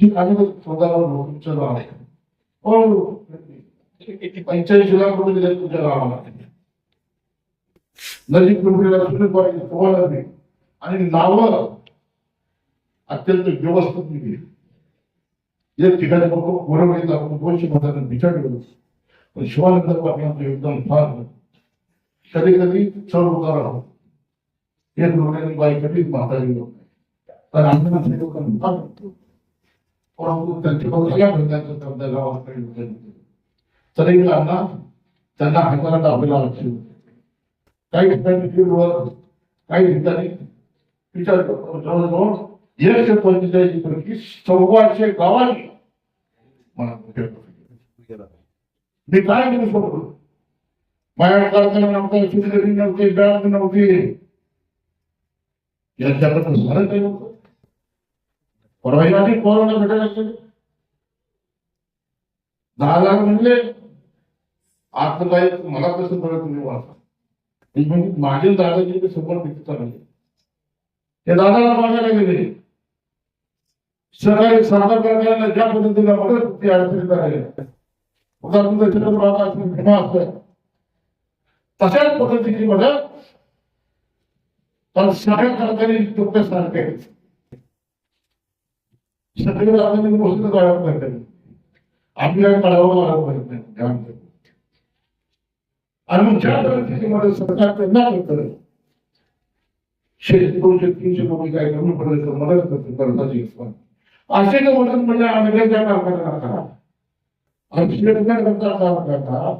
ठीक आहे तर स्वतःला तुमच्या गाव आहे हो पंच्याऐंशी लाख रुपये दिले तुमच्या गावाला. नजीक पिंपरीला सुरू पाहिजे तुम्हाला नाही. आणि नावं अत्यंत व्यवस्थित दिली एक ठिकाणी फक्त कोरवडीत आपण दोनशे मतांना बिचारलं पण शिवानंद पाटलांचं योगदान फार कधी कधी चढ उतार होतो. हे दोघांनी बाई कधीच माता येऊ तर आम्ही योगदान फार होतं. परंतु त्यांच्या सगळ्या घटनांचं त्यांच्या गावाकडे योगदान होतं. तरी अण्णा त्यांना हाताला आपल्याला लक्ष होते काही ठिकाणी फील्डवर काही ठिकाणी विचार करतो जवळजवळ एकशे पंचेचाळीस पैकी सव्वाशे गावांनी मला कुठे मी काय करू शकतो माझ्या कारखाना नव्हता शिवसेरी नव्हती बँक नव्हती यांच्याकडे झालं काही नव्हतं परवा याआधी कोरोना भेटायला गेले दहा लाख म्हणले आता काय मला कसं कळत तुम्ही वाचा. म्हणजे माझे दादाजी समोर दिसत नाही ते दादाला मागायला गेले सकाळी सादर करण्याला ज्या पद्धतीला मदत ती अडचणीत राहिले उदा तुमचं चित्र बाबा भीमा असेल तशाच पद्धतीची मदत पण सगळ्या कारखाने तुमच्यासारखे आहेत सगळे आपण गोष्ट काढावं लागते आपल्याला काढावं लागत नाही ध्यान आणि मग ज्या पद्धतीची सरकार त्यांना करतं शेती दोनशे तीनशे कोटी काय कमी पडलं तर मदत करते कर्जाची असे जे मदत म्हणजे अमेरिकेच्या कारखान्याला करा आणि शेतकऱ्याकरता काम करता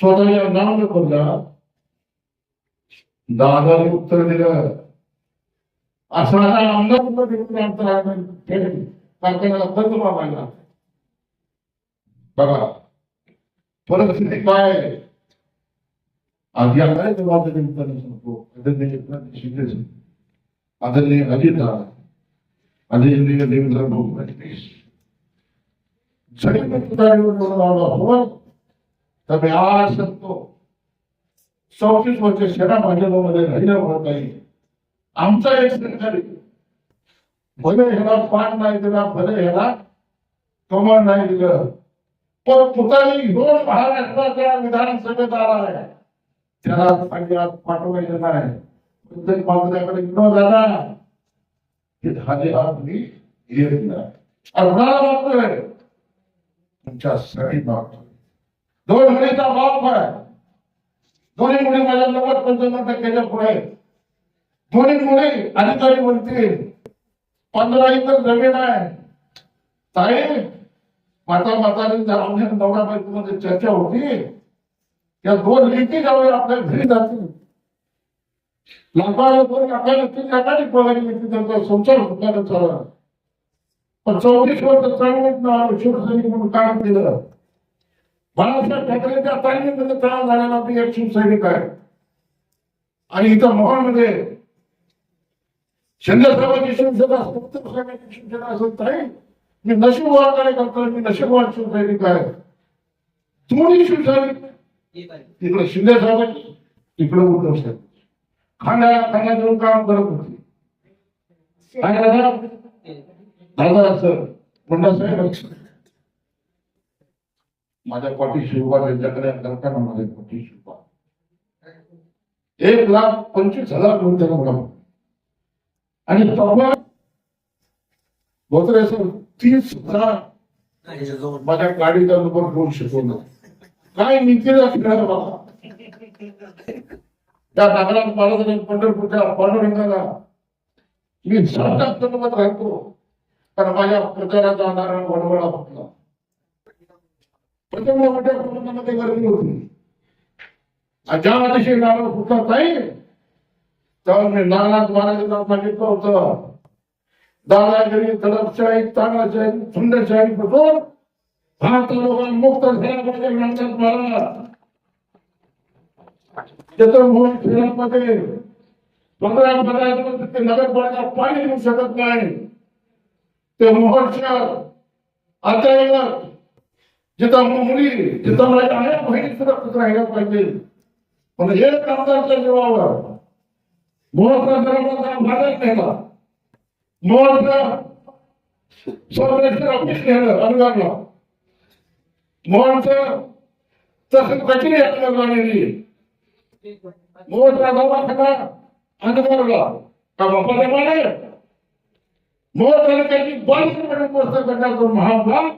स्वतःच्या नाव न करता दादाने उत्तर दिलं. असा हा आमदार सुद्धा कारखान्याला बंद मागायला? बघा परिस्थिती काय? आहे? आज या काय जबाबदारी उत्तर सांगतो आदरणीय एकनाथ शिंदे आदरणीय अजित आदरणीय देवेंद्र भाऊ फडणवीस जरी मी तुझा निवडून आलो हो तर मी आज सांगतो चौतीस वर्ष सेना भाजपमध्ये राहिल्यामुळे काही आमचा एक सरकारी भले ह्याला पान नाही दिला भले ह्याला कमळ नाही दिलं पण तुतारी घेऊन महाराष्ट्राच्या विधानसभेत आला आहे त्याला सांगितलं पाठवायचं नाही. पण तरी माझ्याकडे विनोद आला हे झाले आज मी येत नाही. आणि मागतोय तुमच्या सगळी मागतोय दोन मुलीचा बाप आहे. दोन्ही मुली माझ्या नव्वद पंच्याण्णव टक्क्याच्या पुढे आहेत. दोन्ही मुली अधिकारी म्हणतील. पंधरा एकर जमीन आहे ताई माता म्हातारी जाऊन नवरा बायकोमध्ये चर्चा होती या दोन लेखी जाऊन आपल्या घरी जातील. लाखाला दोन लाखाला तीन लाखाची पगारी मिळते त्यांचा संसार सुखाने चालला. पण चौतीस वर्ष चांगलीच ना शिवसैनिक म्हणून काम केलं. बाळासाहेब ठाकरेंच्या ताईने तयार झालेला मी एक शिवसैनिक आहे. आणि इथं मोहनमध्ये शिंदे साहेबांची शिवसेना असेल उत्तम साहेबांची शिवसेना असेल ताई मी नशीबवान कार्यकर्ता मी नशीबवान शिवसैनिक आहे. दोन्ही शिवसैनिक तिकडे शिंदे साहेबांची तिकडे उद्धव साहेब. खांद्याला खांद्या देऊन काम करत होते. काय दादा सर मुंडा साहेब. माझ्या पाठीशी उभा त्यांच्याकडे करताना माझ्या पाठीशी उभा एक लाख पंचवीस हजार घेऊन त्याला आणि तेव्हा बोत्रे सर तीस हजार माझ्या गाडीचा नंबर घेऊन शिकवलं. काय नीतीला शिकणार बाबा? त्या नागरात महाराजांनी पंढरपूरच्या पांडुरंगाला मी साक्षात धन्यवाद राहतो कारण माझ्या प्रचाराचा नारायण वडवळा फुटला प्रचंड मोठ्या प्रमाणामध्ये गर्दी होती. ज्या दिवशी नारळ फुटला नाही तेव्हा मी नानाथ महाराजांना सांगितलं होतं. दादागिरी तडपशाही तानाशाही थंडशाही बघून भारत लोकांना मुक्त झाला पाहिजे म्हणतात महाराज. त्याचं मोह शहरामध्ये पंधरा पंधरा ते नगरपालिका पाणी देऊ शकत नाही. ते मोहर शहर आता जिथं मुली जिथं माझ्या आहे बहिणी सुरक्षित राहिल्या पाहिजे. पण हे कामदारच्या जीवावर मोहनचा जन्माचा भागात नेला मोहनचा सोमरेश्वर ऑफिस नेलं अनुदानला. मोहनचं तसं कचरी अनुगारला नेली मोहनचा दवाखाना अनुगारला का बापाचा माने? मोह तालुक्याची बालपणे पोस्ट करण्याचा महाभाग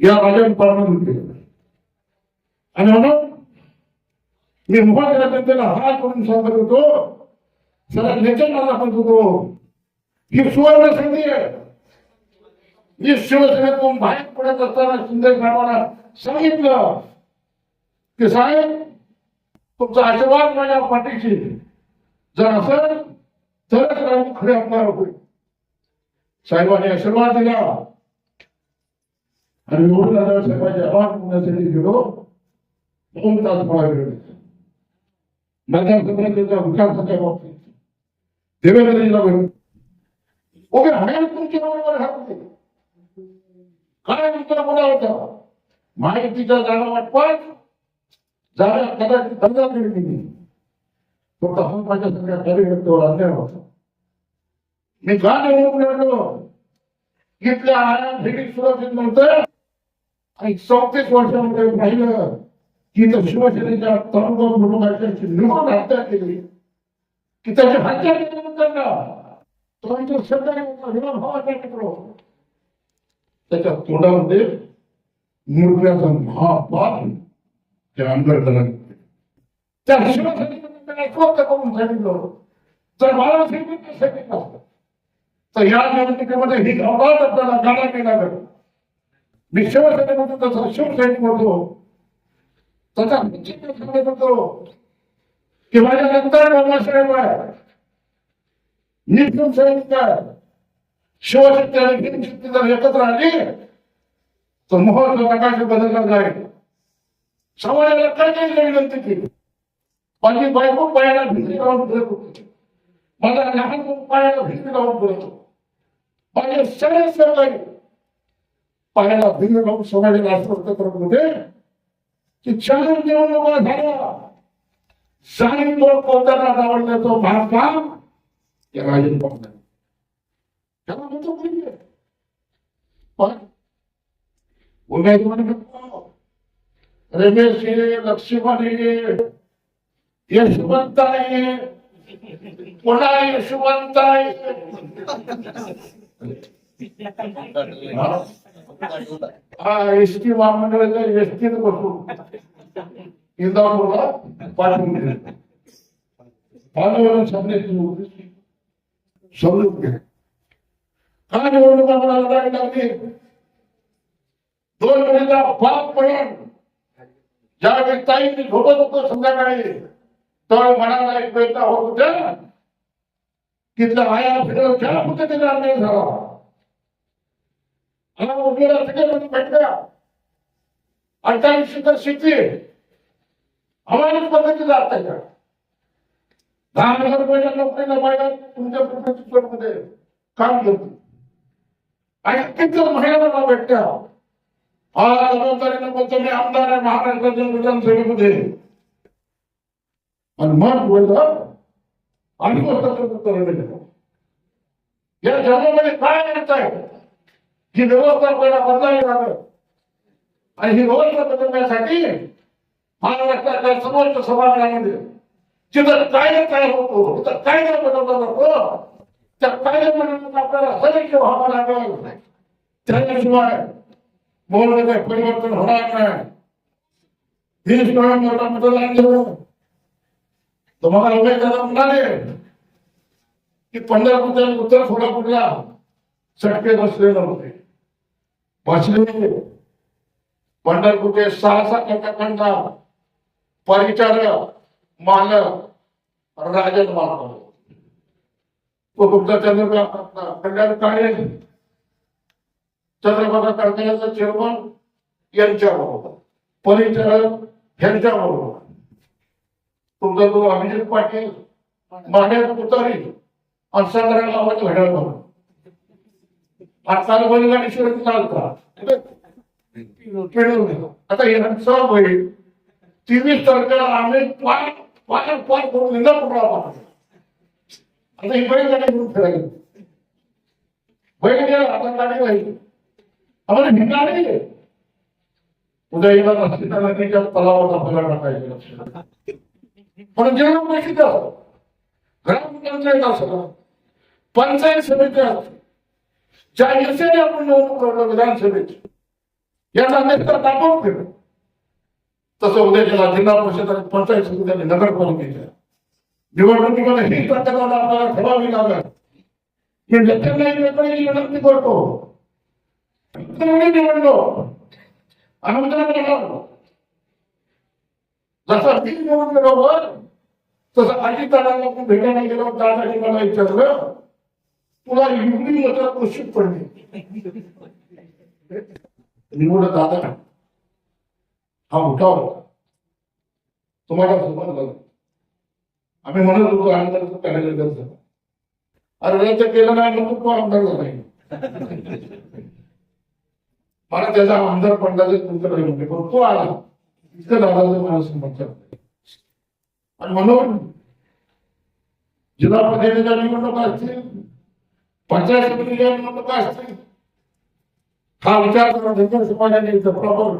या राजन पारमान केलं. आणि म्हणून मी मोहन त्याला हात करून सांगत होतो सगळ्या नेत्यांना दाखवत होतो ही सुवर्ण संधी आहे. मी शिवसेनेतून बाहेर पडत असताना शिंदे साहेबांना सांगितलं. की साहेब तुमचा आशीर्वाद माझ्या पाठीशी. जर असेल तरच राहून खरे आपल्याला होईल साहेबांनी आशीर्वाद दिला. आणि निवडून आल्यावर साहेबांचे आभार म्हणण्यासाठी गेलो. दोन तास मला वेळ दिला. विकासाच्या बाबतीत देवेंद्रजीला ओके हण्यात तुमच्या बरोबर काय तुमचा मुला होता माहितीचा जागा वाटपात जागा कदाचित धंदा केली तो माझ्या सगळ्या कार्यकर्त्यावर अन्याय होता मी का निवडून लढलो इथल्या आया सुरक्षित नव्हतं आणि चौतीस वर्षामध्ये पाहिलं की शिवसेनेच्या तरुण लोकांची निवडून हत्या केली की त्याची हत्या केल्यानंतर तो इथे शेतकरी त्याच्या तोंडामध्ये मुरण्याचा महापाप त्या आंबेडकरांनी त्या शिवसेनेने त्याला करून सांगितलं. जर मला सांगितलं सांगितलं. असतं तर या निवडणुकीमध्ये ही गावात आपल्याला गाडा केला मी शिवसेनेमध्ये तसा शिवसैनिक होतो त्याचा सांगत होतो की माझ्या नंतर बाबासाहेब आहे मी शिवसैनिक शिवशक्ती आणि भीमशक्ती जर एकत्र आली तर मोहनचा प्रकाश बदलला जाईल. समाजाला काय काही विनंती केली? माझी बायको पायाला भिंती लावून फिरत होती. माझा लहान पायाला भिंती लावून फिरत होतो. माझे सगळे सहकारी पायाला भिंती लावून समाजाला असं करत होते. की चार निवडणुका झाल्या सारी लोक पोताना आवडला तो महाकाम या राजन पाहुण्या त्याला म्हणतो पाहिजे पण उमेदवार रमेश हे लक्ष्मण हे यशवंत आहे पुन्हा यशवंत आहे. हा एस टी महामंडळाच्या एस टीत बसून. इंदापूरला पाठवून दिले. पाठवून समजायची समजून घ्या हा निवडणुका मला लढावी लागली? दोन मिनिटा बाप म्हणून ज्यावेळी ताईंनी झोपत होतो संध्याकाळी तर म्हणाला एक प्रयत्न होत होत्या तिथल्या आया फिरव ज्या अन्याय झाला. हा उजेडा सगळ्यांमध्ये भेटला अठ्ठावीसशे तर शिकली हवामान पद्धतीचा अर्थ आहे दहा हजार रुपयाच्या नोकरीला महिला तुमच्या प्रोफेसरमध्ये काम करतो. आणि किती महिलांना नाव भेटत्या हा जबाबदारीनं बोलतो मी आमदार आहे महाराष्ट्राच्या विधानसभेमध्ये. आणि मग बोललं आणि गोष्ट या जगामध्ये काय अर्थ आहे? ही व्यवस्था आपल्याला बदलावी लागेल. आणि ही व्यवस्था बदलण्यासाठी महाराष्ट्राच्या समोरच्या सभागृहामध्ये जिथं कायदा तयार होतो तिथं कायदा बदलला जातो त्या कायद्यामध्ये आपल्याला सदैव व्हावं नाही त्याशिवाय बोलण्याचे परिवर्तन होणार नाही. वीस नोव्हेंबरला मतदान झालं तुम्हाला उमेदवार म्हणाले की पंढरपूरच्या उत्तर सोलापूरला चटके बसलेलं होते. बसले. पंढरपूरचे सहा सात टक्क्यांचा परिचारक मालक राजन मालक तो तुमचा चंद्रबाबा कल्याण काळे. चंद्रबाबा कारखान्याचा चेअरमन यांच्या बरोबर परिचारक यांच्या बरोबर तुमचा तो अभिजित पाटील मान्य तुतारी आणि सतरा गावात घड्याळ म्हणून आजकाल बैलगाडी शिवाय चालता पिळून आता यांचा बैल तिन्ही सरकार आम्ही पाय पाय पाय करून इंदापूरला पाठवतो आता ही बैलगाडी घेऊन फिरायला बैल गेला आता गाडी राहील आम्हाला भिंगा नाही. उद्या येणार असतील तर नदीच्या तलावाचा आपल्याला टाकायचे पण जेवण माहिती का ग्रामपंचायत असं पंचायत समिती असते ज्या दिवसाने आपण निवडणूक लढलो विधानसभेची याचा नेतर तापवून ठेवलं तसं उद्या जिल्हा जिल्हा परिषद आणि पंचायत समित्याने नगरपालिकेच्या निवडणुकीमध्ये ही प्रत्येकाला आपल्याला ठेवावी लागत मी नेत्यांनाही वेगळी विनंती करतो. निवडलो. अनंतर निवडलो. जसं मी निवडून गेलो वर तसं आजी दादाला आपण भेटायला गेलो दादाने मला विचारलं. तुला एवढी मतं कशी पडली निवड दादा हा मोठा होता तुम्हाला समजलं आम्ही म्हणत होतो आमदारचं पॅनल करतो अरे रद्द केलं नाही म्हणून तो आमदार झाला मला त्याचा आमदार पंडाचे तुमच्याकडे म्हणते पण तो आला. इतकं दादाचं मला समजतं आणि म्हणून जिल्हा परिषदेच्या निवडणुका असतील पंचायत समितीच्या काय असतील हा विचार करून धनगर समाजाने इथं प्रॉपर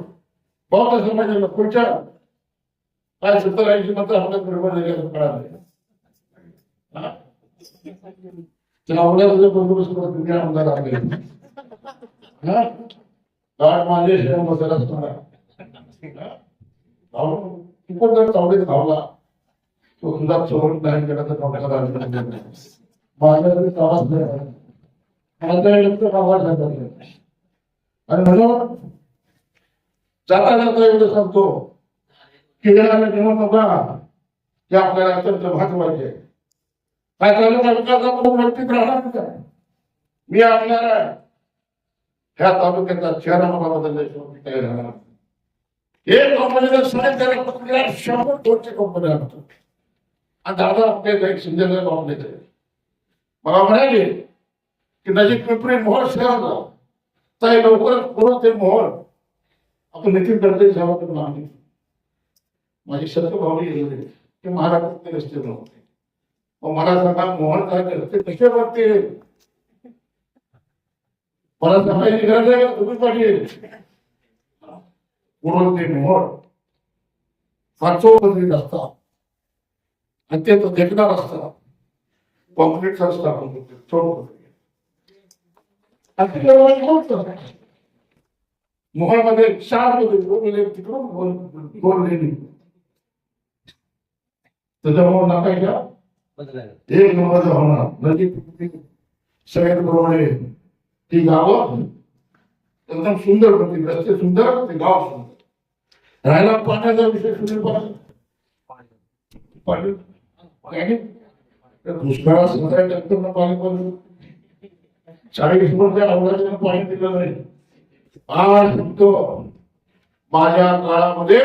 बौद्ध समाजाला पुढच्या काय सत्तर ऐंशी मतं हल्ला निर्माण झाल्याचं कळालं हा? त्या बंदोबस्त करत तुम्ही आमदार आले हा? काय माझे शेअर मसाला असणार पण जर चावडीत धावला तो तुझा चोर नाही केला तर डॉक्टर आणि म्हणून जाता जाता एवढं सांगतो की येणाऱ्या नका ते आपल्याला अत्यंत महत्त्वाचे. आहे काय चालू का व्यक्तीत राहणार का मी आणणार आहे. ह्या तालुक्याचा चेहरा मला बदलल्याशिवाय काही राहणार एक कंपनीला त्याला कंपनीला शंभर कोटी कंपनी आणतो. आणि दादा आपले एक सिंधेला लावून मला म्हणाले की नजीक पिंपरी मोहोळ शहराला तर लवकरच पूर्ण ते मोहर। आपण नितीन गडकरी साहेबांकडून आणले माझी सत्य भावली गेलेली की महाराष्ट्रातले रस्ते नव्हते मग मला सांगा मोहन काय रस्ते कसे वाटते मला सांगायची गरज आहे का? तुम्ही पाटील पूर्ण ते मोहर पाचो पदरी रस्ता अत्यंत देखणार रस्ता कॉन्क्रीटचा रस्ता आपण म्हणतो, छोट पदरी मोहळमध्ये शारमध्ये दोन लेन तिकडून दोन दोन लेणी त्याच्यामुळे एक नंबर होणार. नदी सगळ्यात बरोबर ती गावं एकदम सुंदर होती. रस्ते सुंदर ते गाव सुंदर. राहायला पाण्याचा विषय सुनील पाटील. पाटील? पाणी दुष्काळात सगळ्या टक्कर पाणी पण चाळीस वर्ष अवघाचं पाणी दिलं नाही. आज तो माझ्या काळामध्ये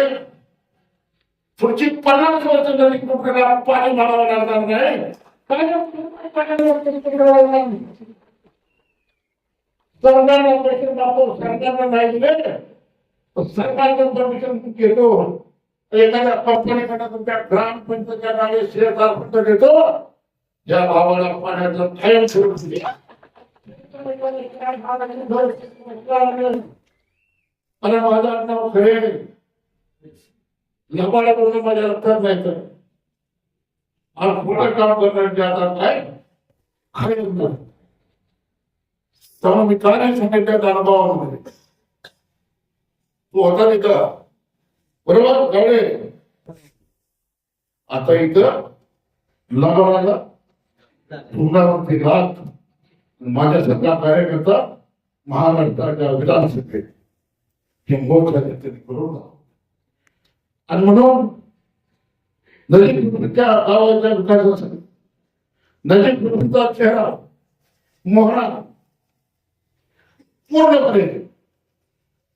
पुढची पन्नास वर्ष नदी कुठेला पाणी मारावं लागणार नाही. सरकारला पैसे दाखव सरकारला नाही दिले. सरकारचं परमिशन घेतो. एखाद्या कंपनीकडे तुमच्या ग्रामपंचायतच्या नावे शेअर देतो. ज्या भावाला पाण्याचं कायम सुरू द्या आणि माझं नाव खरे लबाडा करून माझ्या लक्षात नाही तर. आणि पुढे काम करण्याचे आता काय? खरे तेव्हा मी काय नाही सांगितलं त्या अनुभवामध्ये. तू होता तिथं. बरोबर? कळले आता इथं लबाडाला पुन्हा राहत माझ्यासारखा कार्यकर्ता महाराष्ट्राच्या विधानसभेत हे मोठ्या नेत्याने करून आणि म्हणून नजीक त्या गावाच्या विकासासाठी नजीक गुरुचा चेहरा मोहरा पूर्णपणे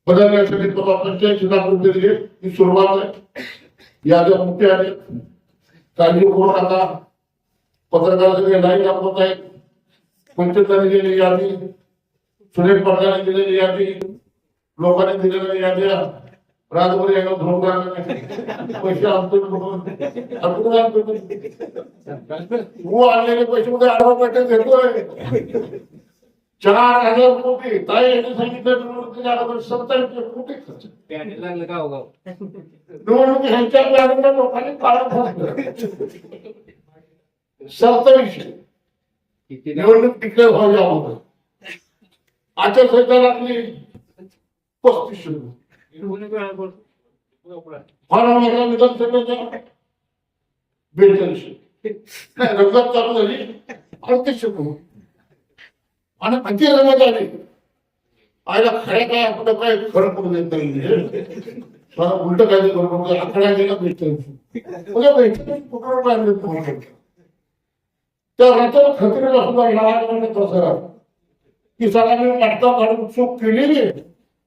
बदलण्यासाठी तो पंचायत लाख दिली. ही सुरुवात आहे. या ज्या मुख्य आहेत काळजी करू नका पत्रकार लाईन दाखवत आहेत. पंचताने दिलेली यादी सुरेश पडकाने दिलेली यादी लोकांनी दिलेल्या याद्या राजभर याला धोरण पैसे? तू आणलेले पैसे मध्ये आडवा पैसे घेतोय. चार हजार कोटी. ताई यांनी सांगितलं निवडणुकीच्या सत्तावीसशे कोटी खर्च लागलं का हो गाव निवडणूक ह्यांच्या लोकांनी काळा सत्तावीसशे निवडणूक डिक्लेअर व्हायला अगोदर आचारसंहिता लागली पस्तीसशे फार विधानसभेच्या बेचाळीसशे नाही रंगात चालू झाली अडतीसशे कोटी आणि किती रंगात आली? आयला खऱ्या काय आपलं काय फरक पडू देत नाही. उलट काय करू नको आकडा गेला बेचाळीस? म्हणजे बेचाळीस कुठं पाहिजे तुम्हाला? त्या रथाला खत्री सुद्धा लहान म्हणत तसं की सगळ्यांनी मटका काढून चूक केलेली.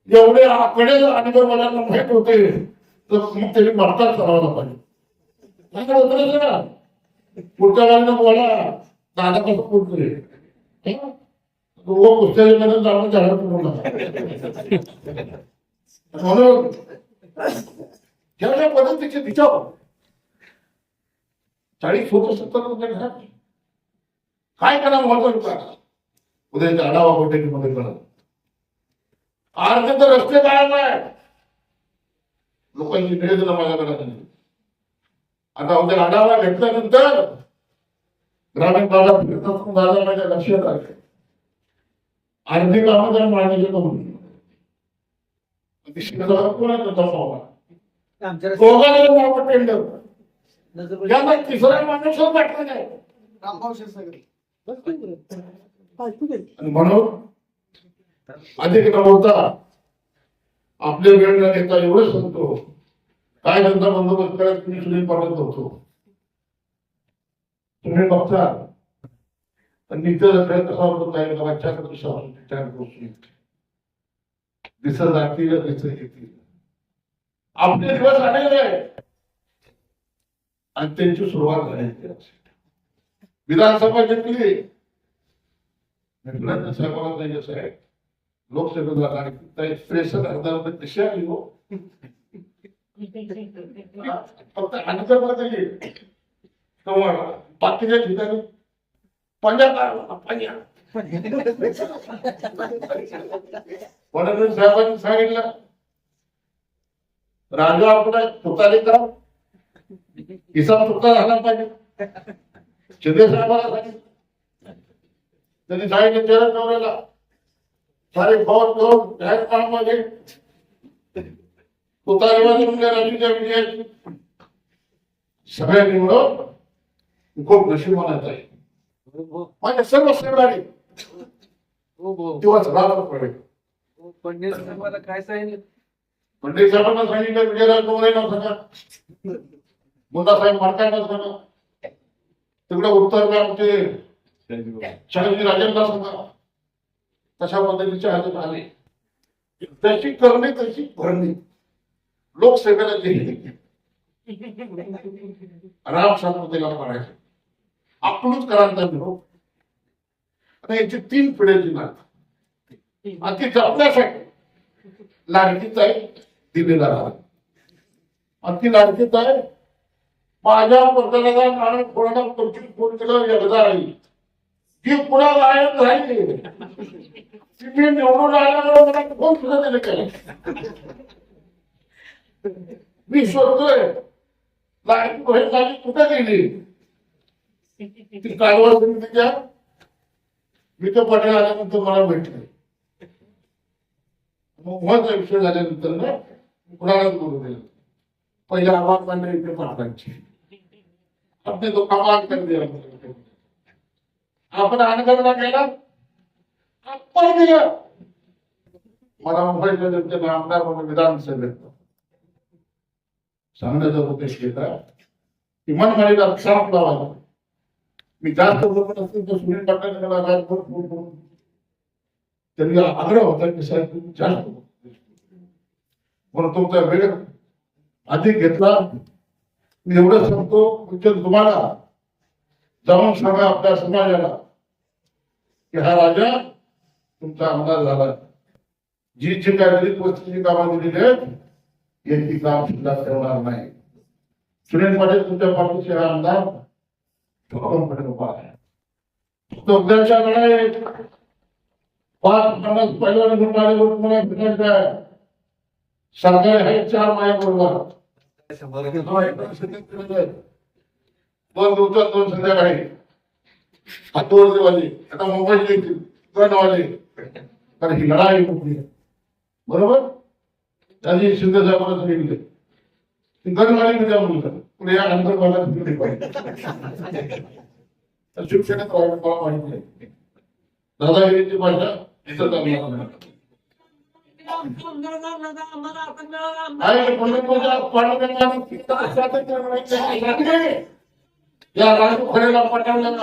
एवढे आकडे आणि जर मला माहीत होते तर मग त्याची मटका करायला पाहिजे. उतरायचं ना? पुढच्या वेळेला बोला दादा कसं बोलतोय झालं म्हणून ज्या पद्धतीचे विचार हो, चाळीस होत सत्तर रुपये काय करा महत्वाचं उद्याच्या आढावा बैठकीमध्ये करा अर्धे तर रस्ते काय नाही लोकांची निवेदन माझ्याकडे आली. आता उद्या आढावा घेतल्यानंतर ग्रामीण भागात फिरतात दादा माझ्या लक्षात आले अर्धी कामं जर मांडण्याचे यांना तिसरा माणूस भेटला नाही. म्हणून अधिक न आपले वेळ न घेता एवढंच सांगतो काय त्यांचा बंदोबस्त करत तुम्ही सुनील पाटील होतो. तुम्ही बघता. तर नित्य कसा होतो काय बच्चाकडे कसा त्या गोष्टी दिसत जातील दिसत येतील? आपले दिवस आलेले आहेत. आणि त्यांची सुरुवात झाली विधानसभा जिंकली. नाही असं आहे. लोकसभेला आणि प्रेशर अर्धा कशी आली हो? फक्त अंतर्गत तेव्हा बाकीच्या ठिकाणी पंजाब पंजाब फडणवीस साहेबांनी सांगितलं राजू आपला तुतारी का हिसाब चुकता झाला पाहिजे. शिंदे साहेबांना सांगितलं त्यांनी सांगितलं चरण नवऱ्याला. सारे फौज करून जाहीर कामामध्ये. तुतारीवादी म्हणजे राजूच्या विजयाची. सगळ्यांनी मिळून खूप नशिबानात आहे माझ्या सर्व शेजारी दिवस राहत पडेल. पंडित साहेबाला काय सांगितलं? पंडित साहेबांना सांगितलं विजयराज डोंगरेंना सांगा मुद्दा साहेब मारकांना सांगा तिकडे उत्तर आमचे शहाजी राजेंना सांगा. तशा पद्धतीचे हातात आले त्याची करणे त्याची भरणे. लोकसेवेला जे राम शांततेला पडायचे आपलूच करांचा विरोध आता याची तीन पिढ्याची नात. आणि ती जपण्यासाठी लाडकीच आहे दिलेला राहा आणि ती लाडकीच आहे माझ्या पोटाला माणूस पूर्ण पंचवीस फोन एकदा आई ती पुन्हा गायब झाली ती मी निवडून आल्यामुळे मला फोन सुद्धा दिले केलं. मी शोधतोय. लाडकी बहीण झाली कुठे गेली? ती कालवा समितीच्या मी तो पटेल आल्यानंतर मला भेटले. मोहनचा विषय झाल्यानंतर ना कुणालाच बोलू दिलं पहिले आवाज मांडले इथे पाटलांची अपने तो कमाल कर दिया। आपण अनगणना केला आपण दिलं मला मुंबईच्या जनतेने आमदार म्हणून विधानसभेत सांगण्याचा उद्देश घेता किमान मला शांत लावायला. मी जास्त बोलत असेल तर सुनील पाटील राजभर फोन त्यांनी आग्रह होता की साहेब तुम्ही जास्त म्हणून तुमचा वेळ अधिक घेतला. मी एवढं सांगतो म्हणजे तुम्हाला जाऊन सांगा आपल्या समाजाला की हा राजा तुमचा आमदार झाला. जी जी काय गरीब वस्तीची कामं दिलेली आहेत यांची काम सुद्धा ठेवणार नाही. सुनील पाटील तुमच्या पाठीचे हा आमदार ठोकून उभा आहे. फक्त लढाईत पाच पन्नास पहिल्या रुपये मला भेटायचं आहे सरकारी आहे चार माया बरोबर दोन दिवसात दोन संध्याकाळी आता मोबाईल येतील गणवाले तर ही लढाई कुठली बरोबर त्याची शिंदे साहेबांना सांगितले गणवाले मी त्या पुढे या नंतर मला तिकडे पाहिजे तर शिक्षणात राहायला नाही दादागिरीची भाषा दिसत आम्ही या राजू खरेला पाठवलं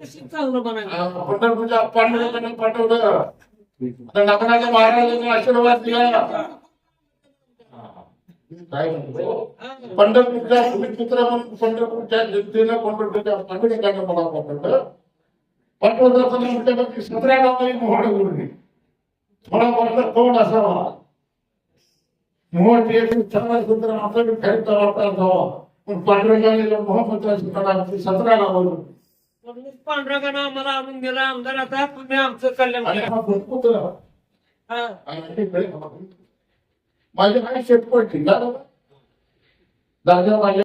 पंढरपूरच्या पांडुरंगाने पाठवलं नागनाच्या महाराजांनी आशीर्वाद दिला काय म्हणतो पंढरपूरच्या भूमिपुत्र म्हणून पंढरपूरच्या जनतेनं पंढरपूरच्या पांडुरंगाने मला पाठवलं पाठवलं असताना म्हटलं की सतरा गावाही मोहड गुरुजी थोडा वर्ष कोण असावा? मोहट एक चांगला सुंदर आपल्याकडे खायचा वापर जावा पण पांडुरंगाने मोहम्मद सतरा गावावरून पांढरागानं आम्हाला आणून दिला आमदार आता तुम्ही आमचं कल्याण आणि करा. हा भूतपुत्र हा. आणि ते माझे आई शेतपट दादा. माझ्या